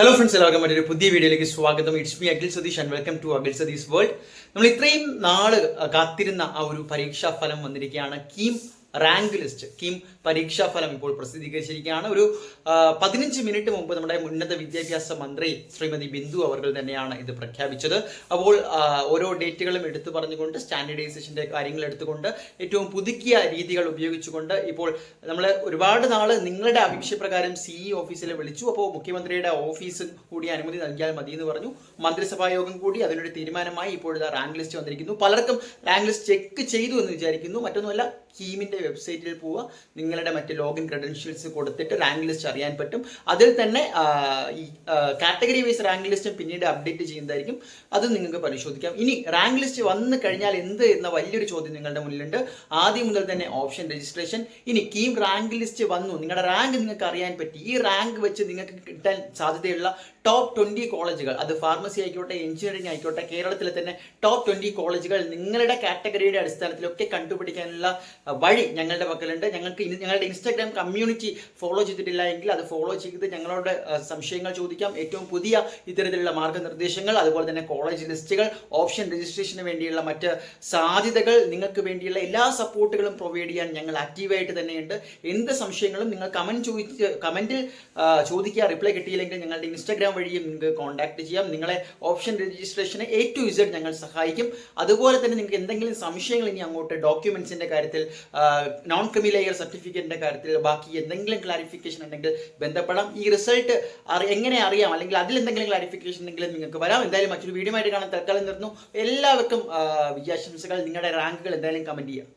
Hello friends എല്ലാവർക്കും മറ്റൊരു പുതിയ വീഡിയോയിലേക്ക് സ്വാഗതം. It's me Akhil Satheesh and welcome to Akhil Satheesh world നമ്മൾ ഇത്രയും നാൾ കാത്തിരുന്ന ആ ഒരു പരീക്ഷാ ഫലം വന്നിരിക്കുകയാണ്. KEAM rank list. കീം പരീക്ഷാ ഫലം ഇപ്പോൾ പ്രസിദ്ധീകരിച്ചിരിക്കുകയാണ്. ഒരു പതിനഞ്ച് മിനിറ്റ് മുമ്പ് നമ്മുടെ ഉന്നത വിദ്യാഭ്യാസ മന്ത്രി ശ്രീമതി ബിന്ദു അവർ തന്നെയാണ് ഇത് പ്രഖ്യാപിച്ചത്. അപ്പോൾ ഓരോ ഡേറ്റുകളും എടുത്തു പറഞ്ഞുകൊണ്ട് സ്റ്റാൻഡേർഡൈസേഷന്റെ കാര്യങ്ങൾ എടുത്തുകൊണ്ട് ഏറ്റവും പുതുക്കിയ രീതികൾ ഉപയോഗിച്ചുകൊണ്ട് ഇപ്പോൾ നമ്മൾ ഒരുപാട് നാൾ നിങ്ങളുടെ അഭിപ്രായപ്രകാരം സി ഇ ഓഫീസിൽ വിളിച്ചു. അപ്പോൾ മുഖ്യമന്ത്രിയുടെ ഓഫീസ് കൂടി അനുമതി നൽകിയാൽ മതി എന്ന് പറഞ്ഞു. മന്ത്രിസഭാ യോഗം കൂടി അതിനൊരു തീരുമാനമായി ഇപ്പോഴത്തെ റാങ്ക് ലിസ്റ്റ് വന്നിരിക്കുന്നു. പലർക്കും റാങ്ക് ലിസ്റ്റ് ചെക്ക് ചെയ്തു എന്ന് വിചാരിക്കുന്നു. മറ്റൊന്നുമല്ല കീമിന്റെ വെബ്സൈറ്റിൽ പോവുക. നിങ്ങളുടെ മറ്റ് ലോഗിൻ ക്രെഡൻഷ്യൽസ് കൊടുത്തിട്ട് റാങ്ക് ലിസ്റ്റ് അറിയാൻ പറ്റും. അതിൽ തന്നെ ഈ കാറ്റഗറി വൈസ് റാങ്ക് ലിസ്റ്റ് പിന്നീട് അപ്ഡേറ്റ് ചെയ്യുന്നതായിരിക്കും. അത് നിങ്ങൾക്ക് പരിശോധിക്കാം. ഇനി റാങ്ക് ലിസ്റ്റ് വന്നു കഴിഞ്ഞാൽ എന്ത് എന്ന വലിയൊരു ചോദ്യം നിങ്ങളുടെ മുന്നിലുണ്ട്. ആദ്യം മുതൽ തന്നെ ഓപ്ഷൻ രജിസ്ട്രേഷൻ ഇനി കീം റാങ്ക് ലിസ്റ്റ് വന്നു. നിങ്ങളുടെ റാങ്ക് നിങ്ങൾക്ക് അറിയാൻ പറ്റി. ഈ റാങ്ക് വെച്ച് നിങ്ങൾക്ക് കിട്ടാൻ സാധ്യതയുള്ള ടോപ്പ് ട്വന്റി കോളേജുകൾ അത് ഫാർമസി ആയിക്കോട്ടെ എഞ്ചിനീയറിംഗ് ആയിക്കോട്ടെ കേരളത്തിലെ തന്നെ ടോപ്പ് ട്വന്റി കോളേജുകൾ നിങ്ങളുടെ കാറ്റഗറിയുടെ അടിസ്ഥാനത്തിലൊക്കെ കണ്ടുപിടിക്കാനുള്ള വഴി ഞങ്ങളുടെ പക്കലുണ്ട്. ഞങ്ങൾക്ക് ഞങ്ങളുടെ ഇൻസ്റ്റാഗ്രാം കമ്മ്യൂണിറ്റി ഫോളോ ചെയ്തിട്ടില്ല എങ്കിൽ അത് ഫോളോ ചെയ്ത് ഞങ്ങളോട് സംശയങ്ങൾ ചോദിക്കാം. ഏറ്റവും പുതിയ ഇത്തരത്തിലുള്ള മാർഗനിർദ്ദേശങ്ങൾ അതുപോലെ തന്നെ കോളേജ് ലിസ്റ്റുകൾ ഓപ്ഷൻ രജിസ്ട്രേഷന് വേണ്ടിയുള്ള മറ്റ് സാധ്യതകൾ നിങ്ങൾക്ക് വേണ്ടിയുള്ള എല്ലാ സപ്പോർട്ടുകളും പ്രൊവൈഡ് ചെയ്യാൻ ഞങ്ങൾ ആക്റ്റീവായിട്ട് തന്നെയുണ്ട്. എന്ത് സംശയങ്ങളും നിങ്ങൾ കമന്റ് ചോദിച്ച് കമന്റിൽ ചോദിക്കുക റിപ്ലൈ കിട്ടിയില്ലെങ്കിൽ ഞങ്ങളുടെ ഇൻസ്റ്റാഗ്രാം വഴിയും നിങ്ങൾക്ക് കോൺടാക്ട് ചെയ്യാം. നിങ്ങളെ ഓപ്ഷൻ രജിസ്ട്രേഷന് എ ടു ഇസഡ് ഞങ്ങൾ സഹായിക്കും. അതുപോലെ തന്നെ നിങ്ങൾക്ക് എന്തെങ്കിലും സംശയങ്ങൾ ഇനി അങ്ങോട്ട് ഡോക്യുമെന്റ്സിന്റെ കാര്യത്തിൽ നോൺ ക്രിമിലെയർ സർട്ടിഫിക്കറ്റിന്റെ കാര്യത്തിൽ ബാക്കി എന്തെങ്കിലും ക്ലാരിഫിക്കേഷൻ ഉണ്ടെങ്കിൽ ബന്ധപ്പെടാം. ഈ റിസൾട്ട് എങ്ങനെ അറിയാം? അല്ലെങ്കിൽ അതിൽ എന്തെങ്കിലും ക്ലാരിഫിക്കേഷൻ ഉണ്ടെങ്കിലും നിങ്ങൾക്ക് വരാം. എന്തായാലും മറ്റൊരു വീഡിയോ ആയിട്ട് കാണാൻ തൽക്കാലം നിർന്നു എല്ലാവർക്കും വിജയാശംസകൾ. നിങ്ങളുടെ റാങ്കുകൾ എന്തായാലും കമന്റ് ചെയ്യാം.